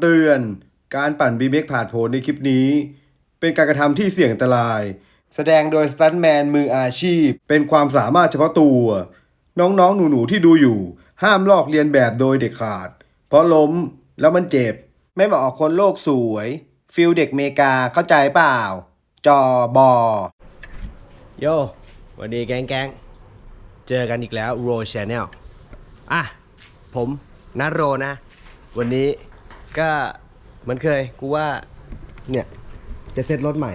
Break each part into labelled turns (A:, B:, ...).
A: เตือน การปั่นบีเม็กผ่านโผนในคลิปนี้ เป็นการกระทำที่เสี่ยงอันตราย แสดงโดยสตันแมนมืออาชีพ เป็นความสามารถเฉพาะตัว น้องๆ หนูๆ ที่ดูอยู่ ห้ามลอกเลียนแบบโดยเด็ดขาด เพราะล้มแล้วมันเจ็บ ไม่เหมาะกับคนโลกสวย ฟิลเด็กเมกาเข้าใจเปล่า จอบอ โยวัสดีแก๊งแกงเจอกันอีกแล้วโรชแนลอะ ผมนัดโรนะ วันนี้ ก็เหมือนเคย กูว่า เนี่ย จะเซ็ตรถใหม่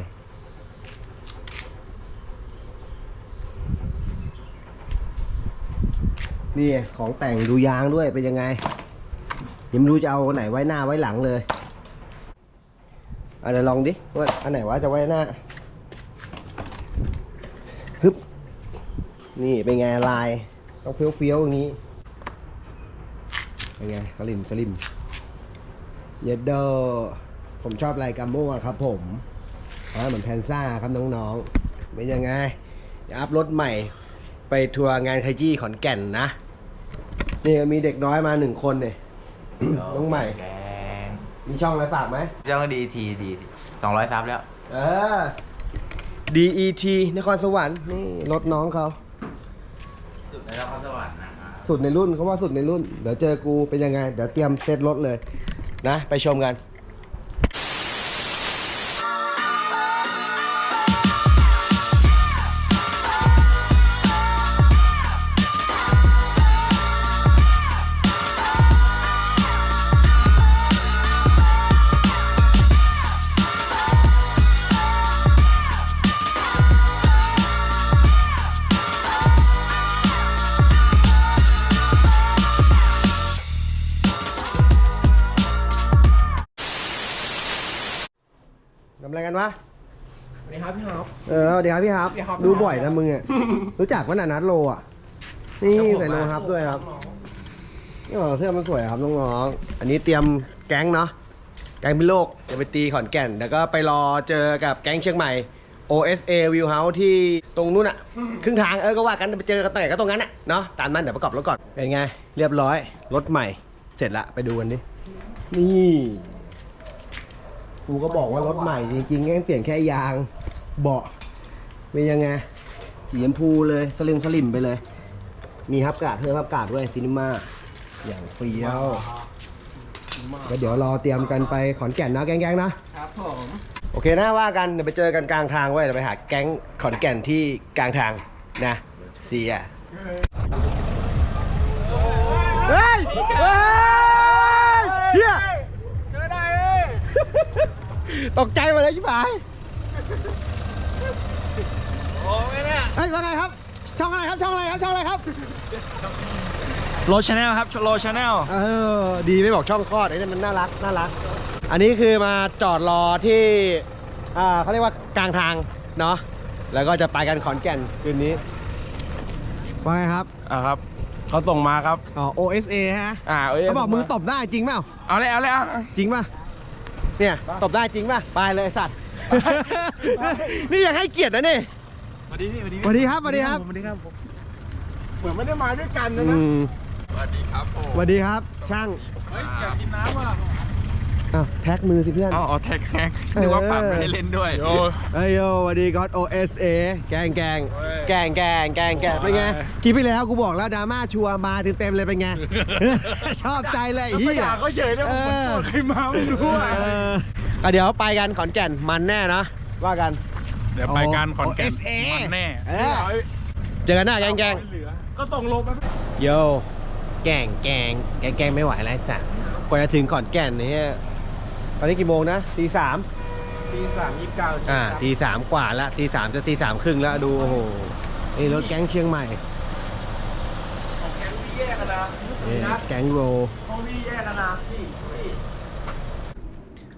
A: นี่ของแต่งดูยางด้วยเป็นยังไงยังไม่รู้จะเอาไหนไว้หน้าไว้หลังเลยอันไหนลองดิว่าอันไหนว่าจะไว้หน้าฮึบนี่เป็นไงลายต้องเฟี้ยวๆอย่างนี้เป็นไงสลิมสลิม เยดเดอร์ผมชอบลายกัมโม่อะครับผมอ่าเหมือนแพนซ่าครับน้องๆ เป็นยังไงเดี๋ยวอัพรถใหม่ไปทัวร์งานไคจี้ขอนแก่นนะนี่มีเด็กน้อยมาหนึ่งคนเนี่ยน้องใหม่
B: แรง
A: มีช่องอะไรฝากไหม
B: เจ้าก็ดีทีดีสองร้อยซับแล้ว
A: เออ DET นครสวรรค์นี่รถน้องเขา
B: สุดในนครสวรรค์นะครับ
A: สุดในรุ่นเขาว่าสุดในรุ่น เดี๋ยวเจอกูเป็นยังไง เดี๋ยวเตรียมเซตรถเลย นะ ไปชมกัน
C: ดีครับพี่
A: ครับพี่ครับ ดูบ่อยนะมึงอะ รู้จักว่านานัทโลอะ นี่ใส่โลฮับด้วยครับนี่เสื้อมันสวยครับน้องๆ อันนี้เตรียมแก๊งเนาะ แก๊งพิโลกจะไปตีขอนแก่น แล้วก็ไปรอเจอกับแก๊งเชียงใหม่ OSA View House ที่ตรงนู้นอะครึ่งทางเออก็ว่ากันไปเจอกันตรงไหนก็ตรงนั้นอะเนาะตามนั้นเดี๋ยวประกอบรถก่อน เป็นไง เรียบร้อย รถใหม่ เสร็จละ ไปดูกันดิ นี่กูก็บอกว่ารถใหม่จริงๆแค่เปลี่ยนแค่ยาง เบาะ เป็นยังไงสีชมพูเลยสลิมสลิมไปเลย มีฮับกาดเธอฮับกาดด้วยซินิมาอย่างเฟี้ยวก็เดี๋ยวรอเตรียมกันไปขอนแก่นนะแก๊งๆนะ
C: ครับผม
A: โอเคนะว่ากันเดี๋ยวไปเจอกันกลางทางไว้ยเดี๋ยวไปหาแก๊งขอนแก่นที่กลางทางนะเสียเฮ้ยเฮ้ยเฮีย
C: เจอได้เลย
A: ตกใจหมาเลยชิบหาย
C: โอ้ย เนี่ย
A: เฮ้ยว่าไงครับ ช่องอะไรครับ ช่องอะไรครับ ช่องอะไรครับ
C: โรชแนลครับโรชแนล
A: เออ ดีไม่บอกช่องคลอดไอ้นี่มันน่ารัก น่ารัก อันนี้คือมาจอดรอที่ อ่าเขาเรียกว่ากลางทาง เนาะ แล้วก็จะไปกันขอนแก่นคืนนี้ ว่าไงครับ
C: อ่าครับ เขาส่งมาครับ
A: อ๋อ OSA ฮะ
C: อ่าเอ้ย
A: เขาบอกมึงตบได้จริงเปล่า
C: เอาเลยเอาเลยเอา
A: จริงป่ะ เนี่ย ตบได้จริงป่ะ ไปเลยไอ้สัตว์ นี่อยากให้เกียรตินะนี่
C: ส วัสดีพี่สวัสดี
A: สวัสดีครับสวัสดีครับ
C: สวัสดีครับผมเหมือนไม่ได้มาด้วยกัน
A: อื
C: นะนะ
A: ม
C: สวัสดีครับผม
A: สวัสดีครับ ช่าง
C: เฮ้ยอยากกินน้ำอะ
A: อ้าวแท็กมือสิเพื่อน
C: อ๋อแท็กแท็กนึกว่าปรับไม่ได้เล่นด้วยโอ้
A: เฮ้ยโยสวัสดีก็ OSA แกงแกง
C: เว้ย
A: แกงแกงแกงแกงเป็นไง
C: เว้ย
A: คลิปที่แล้วกูบอกแล้วดราม่าชัวร์มาเต็มๆเลยเป็นไง ชอบใจเลยไอ้
C: ไม่
A: เฮีย
C: ด่าเขาเฉยเลยผมเหมือนโกรธใครมาไม่รู้อะ
A: เออก็เดี๋ยวไปกันขอนแก่นมันแน่นะว่ากัน
D: เดี๋ยวไปการขอนแก่น
C: โมั
D: นแน่
A: เออเจอกันหน้าแกงแกง
C: เหลือก็ส่งลงไป
A: โยแกงแกงแกงแกงไม่ไหวแล้วสัตว์กว่าจะถึงขอนแก่นเนี่ยตอนนี้กี่โมงนะตีสาม
C: ปีสามยี่สิบเก้า
A: อ่าตีสามกว่าแล้วตีสามจะตีสามครึ่งแล้วดูโอ้โหนี่รถแก๊งเชียงใหม่
C: ของแกงพี่แยกกันนะ
A: นี่แก๊งโร
C: ของพี่แยกกันนะพี่พี่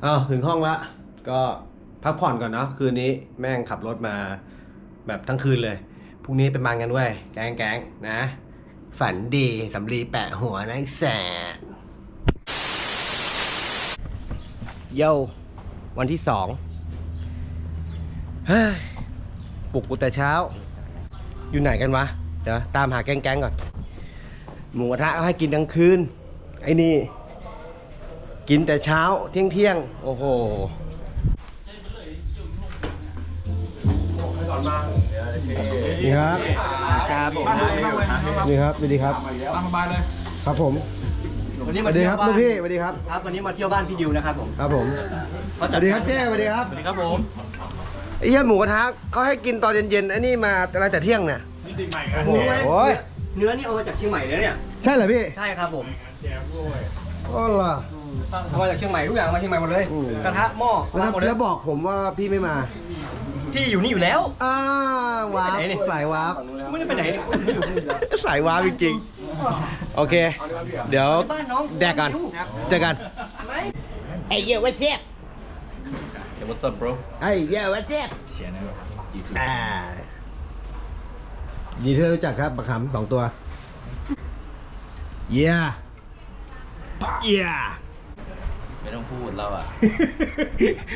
A: อ้าวถึงห้องละก็ พักผ่อนก่อนเนาะคืนนี้แม่งขับรถมาแบบทั้งคืนเลยพรุ่งนี้เป็นมันกันเว้ยแก๊งแก๊งนะ ฝันดีสำลีแปะหัวนะไอ้แสบโยวันที่สองเฮ้ยปลุกกูแต่เช้า อยู่ไหนกันวะ เดี๋ยวตามหาแก๊งๆก่อน หมูกระทะเอาให้กินทั้งคืน ไอ้นี่ กินแต่เช้าเที่ยงเที่ยงโอ้โห นี่ครับครับผมนี่ครับสวัสดีครับ
D: ตามสบายเลย
A: ครับผม
E: วันนี้
A: ส
E: มา
A: วัสดี
E: เที่ย
A: ควรับ
E: บ้า
A: ลู
E: น
A: กพี่สวัสดีครับ
E: ครับวันนี้มาเที่ยวบ้านพี่ดิวนะครับผม
A: ครับผม
E: เขา
A: ส
E: จั
A: วัสดีครับเจ้สวัสดีครับ
E: สวัสดีครับผม
A: ไอ้เหี้ยหมูกระทะเขาให้กินตอนเย็นๆไอ้นี่มาอะไรแต่เที่ยงเนี่ยโอ้โหย
E: เนื้อนี่เอามาจากเชียงใหม่เลยเนี่ย
A: ใช่เหรอพี่
E: ใช่ครับผม
A: อ๋อเหรอ
E: เอามาจากเชียงใหม่ทุกอย่างมาเชียงใหม่หมดเลย
A: อืม
E: กระทะหม้อ
A: แล้ว
E: มาหมดเลย
A: แล้วบอกผมว่าพี่ไม่มา
E: พี่อยู่นี่อยู่แล้ว
A: อ้าวาร์ป
E: ไปไหนนี่
A: สายวาร์ป
E: ไม่ได้ไปไหนนี่
A: สายวาร์ปจริงๆโอเค เดี๋ยว
E: บ้านน้อง
A: แดกกันเจอกัน
F: ไอ้เหี้ยว่าเสียบ
B: What's up bro
F: ไอ้เหี้ยว่าเสียบ
B: Channel YouTube
A: อ่ายินดีที่ได้รู้จักครับบักขำสองตัว เยี่ยเยี่ย
B: ไม่ต้องพูดแล้วอะ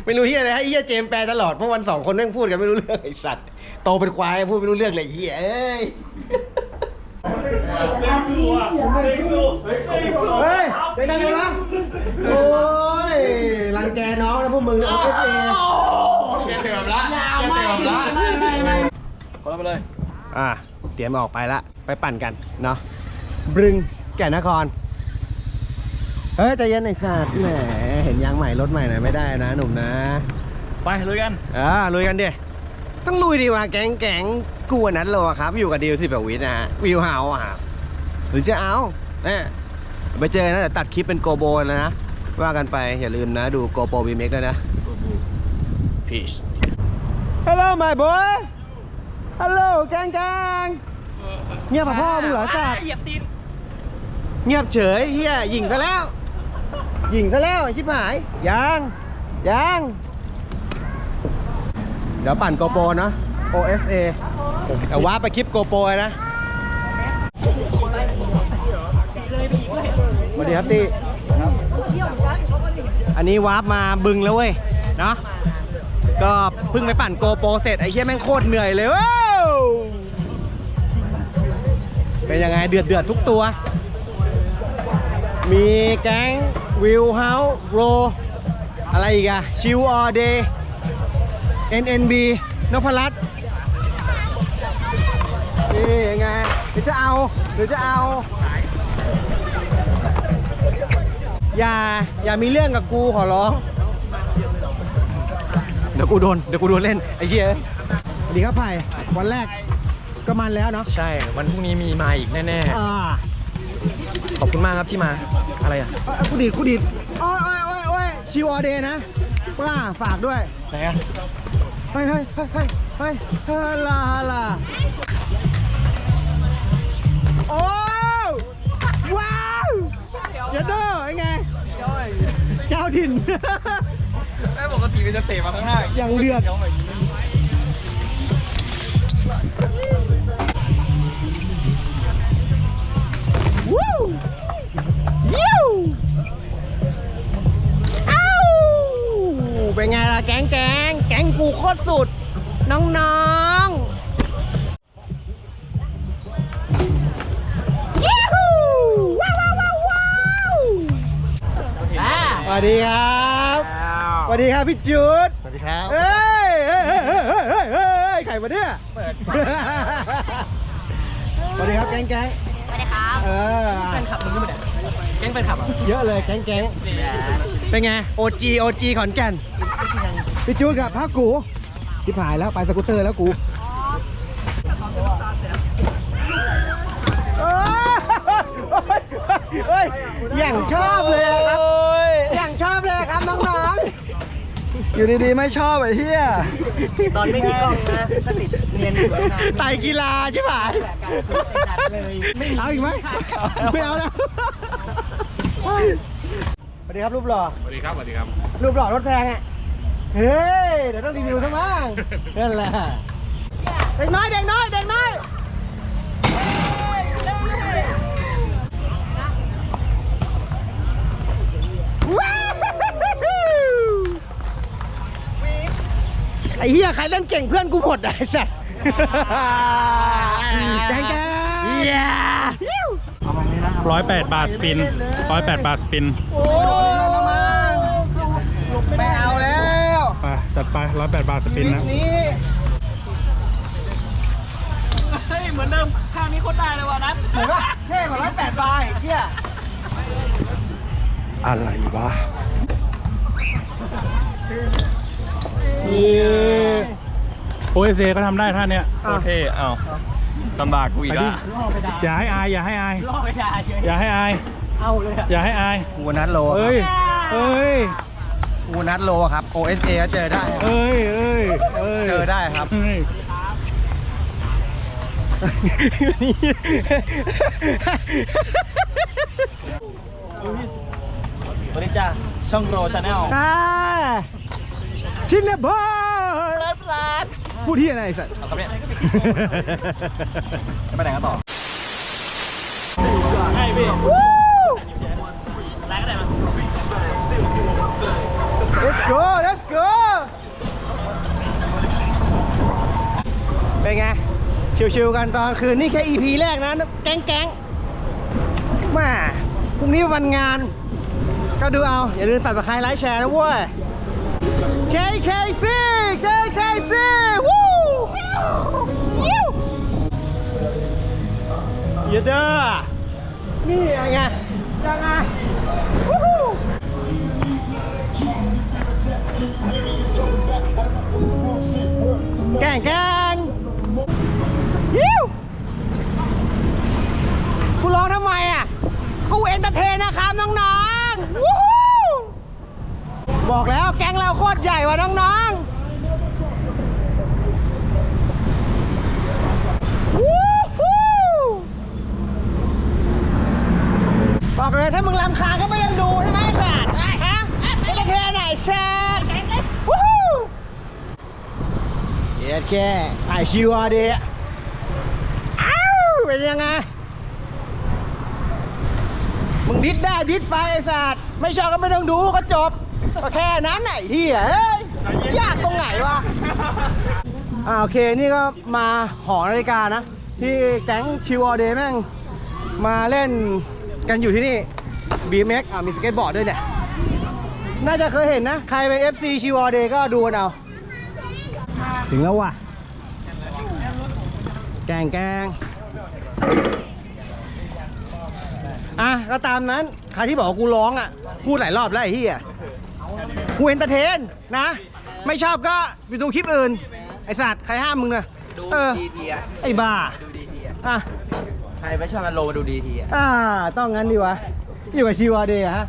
A: ไม่รู้ที่อะไรฮะไอ้เหี้ยเจมส์แปลตลอดเพราะวันสองคนแม่งพูดกันไม่รู้เรื่องไอ้สัตว์โตเป็นควายพูดไม่รู้เรื่องเลยไอ้เหี้ยเอ้ยเฮ้ยเด็กดังยังนะโอ้ยรังแกน้องนะพวกมึงนะเอฟเอ
C: คนละไปเลย
A: อะเตรียมออกไปละ ไปปั่นกันเนาะบรึงแก่นนครเฮ้ยใจเย็นไอ้สัตว์แหมเห็นยางใหม่รถใหม่หน่อยไม่ได้นะหนุ่มนะ
C: ไปลุยกัน
A: อ่าลุยกันดิต้องลุยดีว่าแก๊งแก๊งกูอันนั้นโลอะครับ อยู่กับดิวสิบแบบวิทย์นะฮะวิวเฮาอะครับหรือจะเอาเนี่ยไปเจอนะเดี๋ยวตัดคลิปเป็นโกโบแล้วนะ ว่ากันไปอย่าลืมนะ ดูโกโบวีเม็กด้วยนะ Peace Hello my boy Hello แก๊งแก๊งเงียบกับพ่อมึงเหรอสัตว์
C: เหยียบตีน
A: เงียบเฉยเฮียยิงซะแล้ว ยิงซะแล้วไอ้ชิบหายยังยังเดี๋ยวปั่นโกโปรนะ OSA แต่ว่าไปคลิปโกโปรนะ สวัสดีครับตีอันนี้วาร์ปมาบึงแล้วเว้ย เนาะก็เพิ่งไปปั่นโกโปรเสร็จไอ้เหี้ยแม่งโคตรเหนื่อยเลยเว้าวเป็นยังไงเดือดเดือดทุกตัว มีแก๊ง วิวเฮาส์โรอะไรอีกอะชิวออเดย์ NNB นพรัตน์นี่ยังไงหรือจะเอาหรือจะเอา อย่า อย่ามีเรื่องกับกูขอร้อง เดี๋ยวกูโดน เดี๋ยวกูโดนเล่น ไอ้เหี้ยสวัสดีครับไผ่วันแรกก็มันแล้วเนาะ
G: ใช่ วันพรุ่งนี้มีมาอีกแน่
A: อ่า
G: ๆ ขอบคุณมากครับที่มา อะไรอะ
A: เอ้ยกูดิดกูดิดโอ้ยโอ้ยโอ้ยโอ้ยชิวออเดย์นะว่าฝากด้วย
G: ไหนอะ
A: เฮ้ยเฮ้ยเฮ้ยเฮ้ยเฮ้ยเฮ้ยลาลาโอ้ว้าวเยดเดอร์ไอ้ไงเจ้าถิ่น
C: ไอ้ปกติมันจะเตะมาข้างหน้า
A: อย่างเดือดวู้ เป็นไงล่ะแก๊งแก๊งแก๊งกูโคตรสุด น้องๆยิวว้าวว้าวว้าวว้าวสวัสดีครับสวัสดีครับพี่จุด
G: สวัสดีครับ
A: เฮ้ยเฮ้ยเฮ้ยเฮ้ยเฮ้ยเฮ้ยเฮ้ยใครมาเนี่ยสวัสดีครับแก๊งแก๊ง
F: สวัสดีครับ
A: เออ
E: แฟนคลับมึงก็ไม่ได้แก๊งแฟนคลับอะ
A: เยอะเลยแก๊งแก๊งเป็นไง OG OG ขอนแก่นพี่จูนกับภาคกูที่ผายแล้วไปสกูตเตอร์แล้วกูเอ้ยเฮ้ยอย่างชอบเลยอะครับ อย่างชอบเลยอะครับน้องๆ อยู่ดีๆไม่ชอบไอ้เหี้ย
E: ตอนไม่มีกล้องนะก็ติดเนียนอยู่ตั้งนาน
A: ไตรกีฬาใช่ไหมเอาอีกไหมไม่เอาแล้วสวัสดีครับรูปหล่อ
D: สวัสดีครับสวัสดีครับ
A: รูปหล่อรถแพงอะเฮ้ยเดี๋ยวต้องรีวิวซะมั้งนั่นแหละเด็กน้อยเด็กน้อยเด็กน้อย ว้าว ไอ้เหี้ยใครเล่นเก่งเพื่อนกูหมดอะไอ้สัสแกงแกง
D: ร้อยแปดบาทสปินร้อยแปดบาทสปิน
A: โอ้ละมั้งไม่เอาแล้ว
D: ไปจัดไปร้อยแปดบาทสปินนะ
A: นี้
C: เฮ้ยเหมือนเดิมท่านี้โคตรได้เลยว่ะนัท
A: เห็นปะเท่กว่าร้อยแปดบาทไอ้เหี้ย
D: อะไรวะ โอเอเซก็ทำได้ท่าเนี้ย
C: โคตรเท่เอ้าลำบากกูอีก
D: ไปดิ
C: อะ
D: อย่าให้อายอย่าให้อาย
C: ล่อไปชาเฉย
D: อย่าให้อาย
C: เอาเลยอะ
D: อย่าให้อาย
A: กูนัดโล
D: เอ้ยเอ้ย
A: กูนัดโลครับ OSA ก็เจอได้
D: เอ้ยเอ้ยเอ้ย
A: เจอได้ครับ
D: เอ้ย
C: สวัสดีจ้าช่องโรชาแนล
A: อ่าชินเนบอยพูดที่อะไรไอ้สัตว์
C: เอาครับเนี่ยจะไปไหนกันต่อให้พี่อะไรก็ได้มา
A: Let's go Let's go เป็นไง ชิวๆกันตอนคืน นี่แค่ EP แรกนะ แก๊งแก๊งๆมาพรุ่งนี้วันงาน ก็ดูเอา อย่าลืมตัดสไครต์ไลค์แชร์นะเว้ย KKC KKC วู้ยิวย่าเด้อนี่ยังไงยังไงวู้แกล้งแกล้งยิวกูร้องทำไมอะ กูเอนเตอร์เทนนะครับน้องๆ บอกแล้วแก๊งเราโคตรใหญ่ว่ะน้องๆบอกเลยถ้ามึงรำคาญก็ไม่ยังดูใช่ไหมสัตว์ฮะเอนเตอร์เทไหนสัตว์วู้ฮู้เย็ดแค่ถ่ายชิวอะดิอ้าวเป็นยังไงมึงดิดได้ดิดไปไอ้สัตว์ไม่ชอบก็ไม่ต้องดูก็จบ ก็แค่นั้นไหนเฮียเอ้ยยากตรงไหนวะอ่าโอเคนี่ก็มาหอนาฬิกานะ ที่แก๊งชิวอเดย์แม่ง มาเล่นกันอยู่ที่นี่ BMX อ่ามีสเก็ตบอร์ดด้วยเนี่ย น่าจะเคยเห็นนะ ใครเป็น FC ชิวอเดย์ก็ดูกันเอา ถึงแล้วว่ะ แกงแกงอะก็ตามนั้น ใครที่บอกว่ากูร้องอะ พูดหลายรอบแล้วไอ้เหี้ย กูเอนเตอร์เทนนะ ไม่ชอบก็ไปดูคลิปอื่น ไอสัตว์ใครห้ามมึงนะ
E: ดู
A: เออ
E: ดีทีอะ
A: ไอ้บ้า
E: ดูดีทีอะ
A: อะ
E: ใครไม่ชอบมันโลมาดูดีทีอะ
A: อ่าต้องงั้นดีวะอยู่กับชิวาเดย์อะฮะ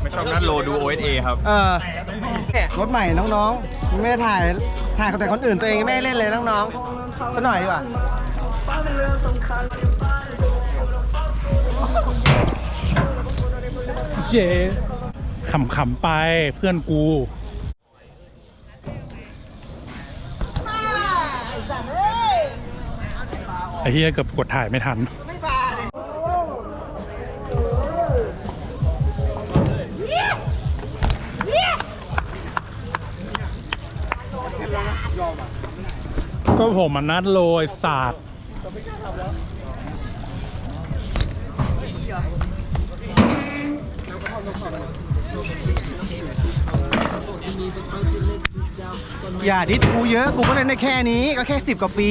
C: ไม่ชอบนัดโลดู OSA ครับ
A: เออรถใหม่น้องๆไม่ได้ถ่ายถ่ายแต่คนอื่นตัวเองไม่ได้เล่นเลยน้องๆสักหน่อยดีกว่า
D: เย้ ขำๆไปเพื่อนกูไอ้เฮียเกือบกดถ่ายไม่ทันก็ผมมันนัดโรยศาสตร์
A: อย่าดิดกูเยอะกูก็เล่นได้แค่นี้ก็แค่สิบกว่าปี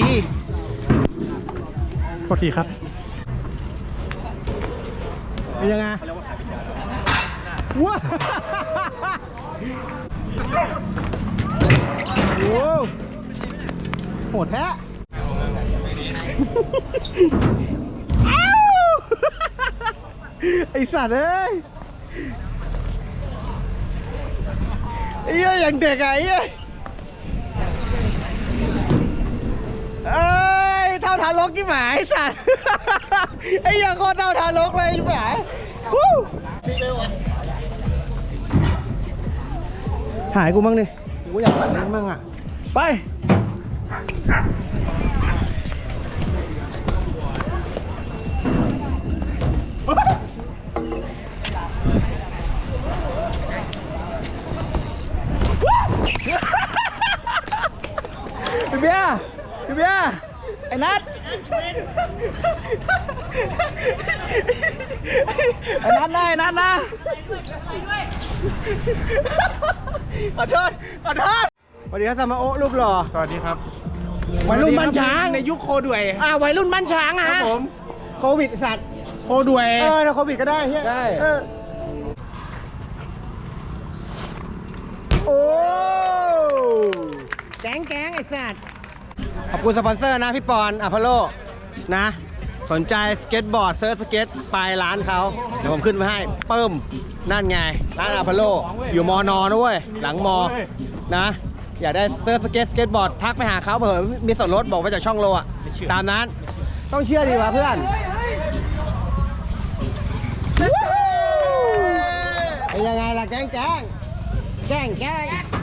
D: โทษทีครับ
A: เป็นยังไงว้าโอ้โหโหดแท้อ้าวไอสัตว์เอ้ย ไอ้เหี้ยอย่างเด็กอะไอ้เหี้ยเอ้ยเท่าทารกกี่หมายไอ้สัตว์ ไอ้เหี้ยังโคตรเท่าทารกเลยกี่หมายฮู้ถ่ายกูบ้างดิกูอยากปั่นเล่นบ้างอะ ไป พี่เบียร์พี่เบียร์ไอ้นัท
C: นัดได้นัดนะ
A: ขอโทษขอโทษสวัสดีครับสมาโอะรูปหล่อ
D: สวัสดีครับ
A: วัยรุ่นบ้านช้าง
D: ในยุคโคด้วย
A: อ่าวัยรุ่นบ้านช้างอะ
D: ครับ
A: ฮะ
D: ผม
A: โควิดสัตว์
D: โคด้วย
A: เออถ้าโควิดก็ได้เฮีย
D: ได้
A: เออโอ้ แก๊งแก๊งไอ้สัตว์ขอบคุณสปอนเซอร์นะพี่ปอนอพอลโลนะ สนใจสเก็ตบอร์ดเซิร์ฟสเก็ตไปร้านเขาเดี๋ยวผมขึ้นมาให้เพิ่มนั่นไง ร้านอพอลโลอยู่มอนอนะเว้ยหลังมอนะ อยากได้เซิร์ฟสเก็ตสเก็ตบอร์ดทักไปหาเขาเผื่อมีส่วนลดบอกมาจากช่องโลอะตามนั้นต้องเชื่อดีวะเพื่อนเป็นยังไงล่ะแกงแกงแกงแกง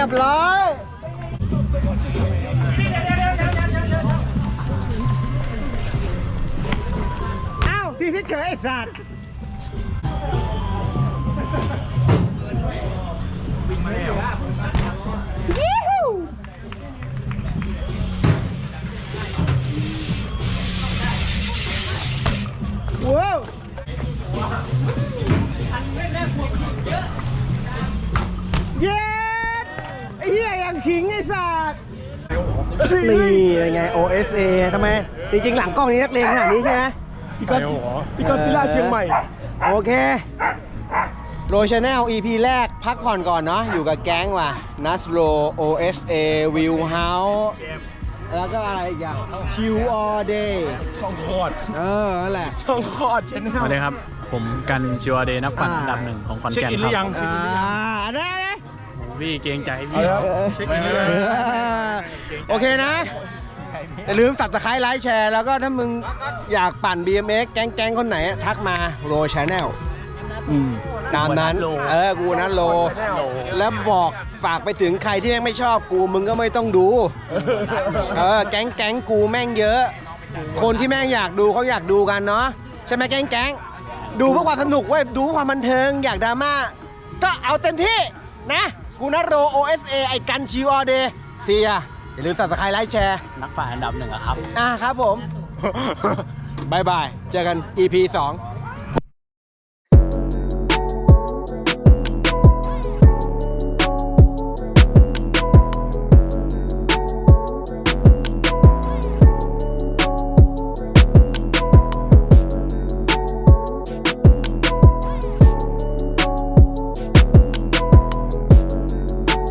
A: รียบร้อยอ้าวที่เฉยๆไอ้สัตว์ว้ ยังไง OSA ทำไม จริงๆ หลังกล้องนี้นักเลงขนาดนี้ใช่ไหม
D: พี่ก็พี่ก็ซิล่าเชียงใหม่
A: โอเคโรชแนล EP แรกพักผ่อนก่อนเนาะอยู่กับแก๊งว่ะนัสโร OSA View House แล้วก็อะไรอีกอย่าง Q All Day
D: ช่องโคตร
A: เออนั่นแหละ
D: ช่องโคตรชแนล
G: สวัสดีครับ ผมกันจิวเดย์นักปั่นอันดับหนึ่งของขอน
D: เช็ค
G: แก่น
D: อินห
G: ค
D: รือยั
G: รับ
D: ง
A: อ่าได้ได้
G: โอ้พี่เกรงใจ
D: เอา
G: พี่
D: แล้วเช็คอินหรือยัง
A: โอเคนะ อย่าลืมสับสไครต์ไลค์แชร์ แล้วก็ถ้ามึงอยากปั่น BMX แก๊งๆคนไหนอะทักมาโรชแนลตามนั้น เออ กูนั้นโล แล้วบอกฝากไปถึงใครที่แม่งไม่ชอบกูมึงก็ไม่ต้องดู เออ แก๊งแก๊งกูแม่งเยอะ คนที่แม่งอยากดูเขาอยากดูกันเนาะใช่ไหมแก๊งแก๊งดูเพื่อความสนุกเว้ยดูเพื่อความบันเทิงอยากดราม่าก็เอาเต็มที่นะ กูนัดโร OSA ไอ้กันชิวอเดเสีย อย่าลืมสับสไครต์ไลค์แชร์
G: นักปั่นอันดับหนึ่งอะครับ
A: อะครับผม บายบาย เจอกัน EP 2